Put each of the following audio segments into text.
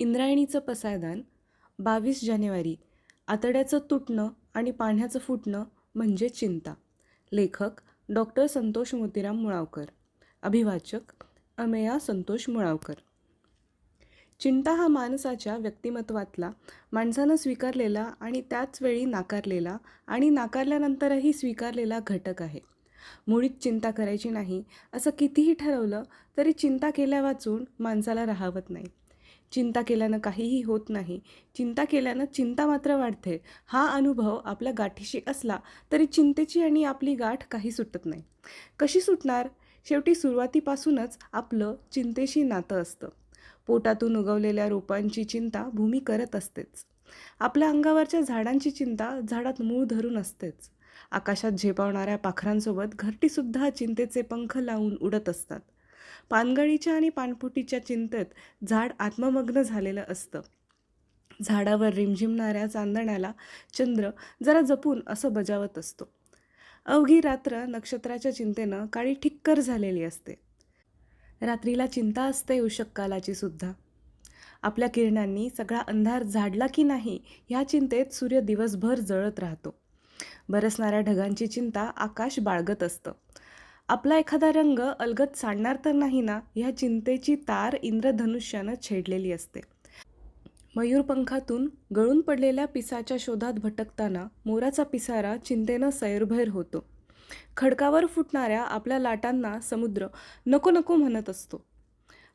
इंद्रायणीचं पसायदान बावीस जानेवारी आतड्याचं तुटणं आणि पाण्याचं फुटणं म्हणजे चिंता. लेखक डॉक्टर संतोष मोतीराम मुळावकर. अभिवाचक अमेया संतोष मुळावकर. चिंता हा माणसाच्या व्यक्तिमत्वातला माणसानं स्वीकारलेला आणि त्याच वेळी नाकारलेला आणि नाकारल्यानंतरही स्वीकारलेला घटक आहे. मुळीच चिंता करायची नाही असं कितीही ठरवलं तरी चिंता केल्या वाचून माणसाला राहावत नाही. चिंता केल्यानं काहीही होत नाही. चिंता केल्यानं चिंता मात्र वाढते. हा अनुभव आपल्या गाठीशी असला तरी चिंतेची आणि आपली गाठ काही सुटत नाही. कशी सुटणार? शेवटी सुरुवातीपासूनच आपलं चिंतेशी नातं असतं. पोटातून उगवलेल्या रोपांची चिंता भूमी करत असतेच. आपल्या अंगावरच्या झाडांची चिंता झाडात मूळ धरून असतेच. आकाशात झेपावणाऱ्या पाखरांसोबत घरटीसुद्धा चिंतेचे पंख लावून उडत असतात. पानगळीच्या आणि पानफुटीच्या चिंतेत झाड आत्ममग्न झालेलं असतं. झाडावर रिमझिमणाऱ्या चांदण्याला चंद्र जरा जपून असं बजावत असतो. अवघी रात्र नक्षत्राच्या चिंतेनं काळी ठिक्कर झालेली असते. रात्रीला चिंता असते उषक्कालाची सुद्धा. आपल्या किरणांनी सगळा अंधार झाडला की नाही ह्या चिंतेत सूर्य दिवसभर जळत राहतो. बरसणाऱ्या ढगांची चिंता आकाश बाळगत असतं. आपला एखादा रंग अलगत सांडणार तर नाही ना ह्या चिंतेची तार इंद्रधनुष्यानं छेडलेली असते. मयूरपंखातून गळून पडलेल्या पिसाच्या शोधात भटकताना मोराचा पिसारा चिंतेनं सैरभैर होतो. खडकावर फुटणाऱ्या आपल्या लाटांना समुद्र नको नको म्हणत असतो.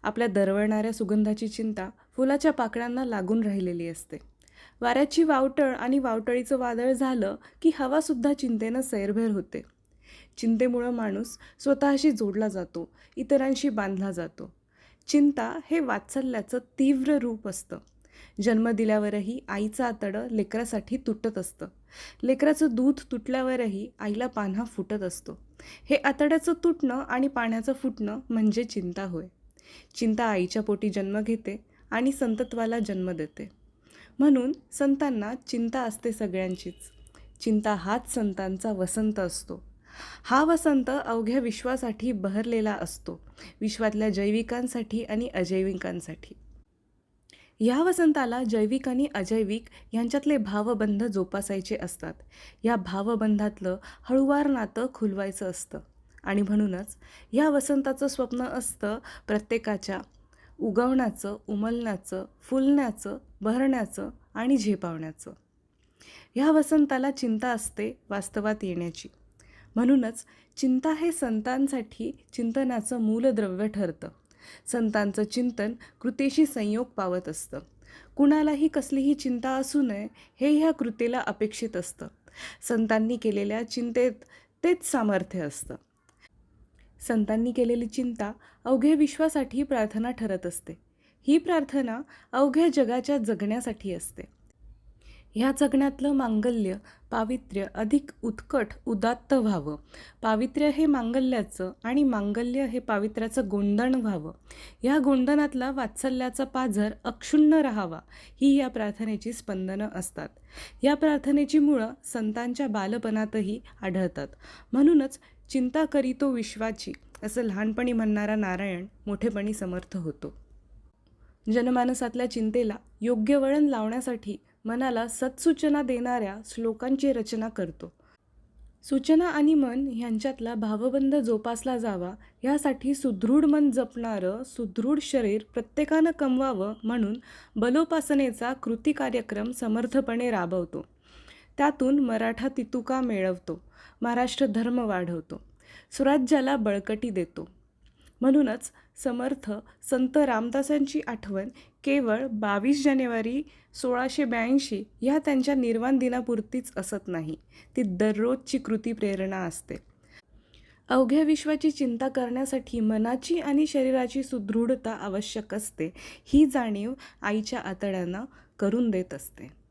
आपल्या दरवळणाऱ्या सुगंधाची चिंता फुलाच्या पाकळ्यांना लागून राहिलेली असते. वाऱ्याची वावटळ आणि वावटळीचं वादळ झालं की हवासुद्धा चिंतेनं सैरभैर होते. चिंतेमुळं माणूस स्वतःशी जोडला जातो इतरांशी बांधला जातो. चिंता हे वात्सल्याचं तीव्र रूप असतं. जन्म दिल्यावरही आईचं आतडं लेकरासाठी तुटत असतं. लेकराचं दूध तुटल्यावरही आईला पान्हा फुटत असतो. हे आतड्याचं तुटणं आणि पाण्याचं फुटणं म्हणजे चिंता होय. चिंता आईच्या पोटी जन्म घेते आणि संतत्वाला जन्म देते. म्हणून संतांना चिंता असते सगळ्यांचीच. चिंता हाच संतांचा वसंत असतो. हा वसंत अवघ्या विश्वासाठी बहरलेला असतो. विश्वातल्या जैविकांसाठी आणि अजैविकांसाठी. या वसंताला जैविक आणि अजैविक यांच्यातले भावबंध जोपासायचे असतात. या भावबंधातलं हळुवार नातं खुलवायचं असतं. आणि म्हणूनच या वसंताचं स्वप्न असतं प्रत्येकाच्या उगवण्याचं उमलण्याचं फुलण्याचं भरण्याचं आणि झेपावण्याचं. ह्या वसंताला चिंता असते वास्तवात येण्याची. म्हणूनच चिंता हे संतांसाठी चिंतनाचं मूलद्रव्य ठरतं. संतांचं चिंतन कृतीशी संयोग पावत असतं. कुणालाही कसलीही चिंता असू नये हे ह्या कृतीला अपेक्षित असतं. संतांनी केलेल्या चिंतेत तेच सामर्थ्य असतं. संतांनी केलेली चिंता अवघ्या विश्वासाठी प्रार्थना ठरत असते. ही प्रार्थना अवघ्या जगाच्या जगण्यासाठी असते. ह्या जगण्यातलं मांगल्य पावित्र्य अधिक उत्कट उदात्त व्हावं. पावित्र्य हे मांगल्याचं आणि मांगल्य हे पावित्र्याचं गोंधण व्हावं. ह्या गोंधनातला वात्सल्याचा पाझर अक्षुण्ण राहावा ही या प्रार्थनेची स्पंदनं असतात. या प्रार्थनेची मुळं संतांच्या बालपणातही आढळतात. म्हणूनच चिंता करीतो विश्वाची असं लहानपणी म्हणणारा नारायण मोठेपणी समर्थ होतो. जनमानसातल्या चिंतेला योग्य वळण लावण्यासाठी मनाला सत्सूचना देणाऱ्या श्लोकांची रचना करतो. सूचना आणि मन ह्यांच्यातला भावबंध जोपासला जावा यासाठी सुदृढ मन जपणारं सुदृढ शरीर प्रत्येकानं कमवावं म्हणून बलोपासनेचा कृती कार्यक्रम समर्थपणे राबवतो. त्यातून मराठा तितुका मिळवतो महाराष्ट्र धर्म वाढवतो स्वराज्याला बळकटी देतो. म्हणूनच समर्थ संत रामदासांची आठवण केवळ बावीस जानेवारी सोळाशे ब्याऐंशी ह्या त्यांच्या निर्वाण दिनापुरतीच असत नाही. ती दररोजची कृती प्रेरणा असते. अवघ्या विश्वाची चिंता करण्यासाठी मनाची आणि शरीराची सुदृढता आवश्यक असते. ही जाणीव आईच्या आतड्यांना करून देत असते.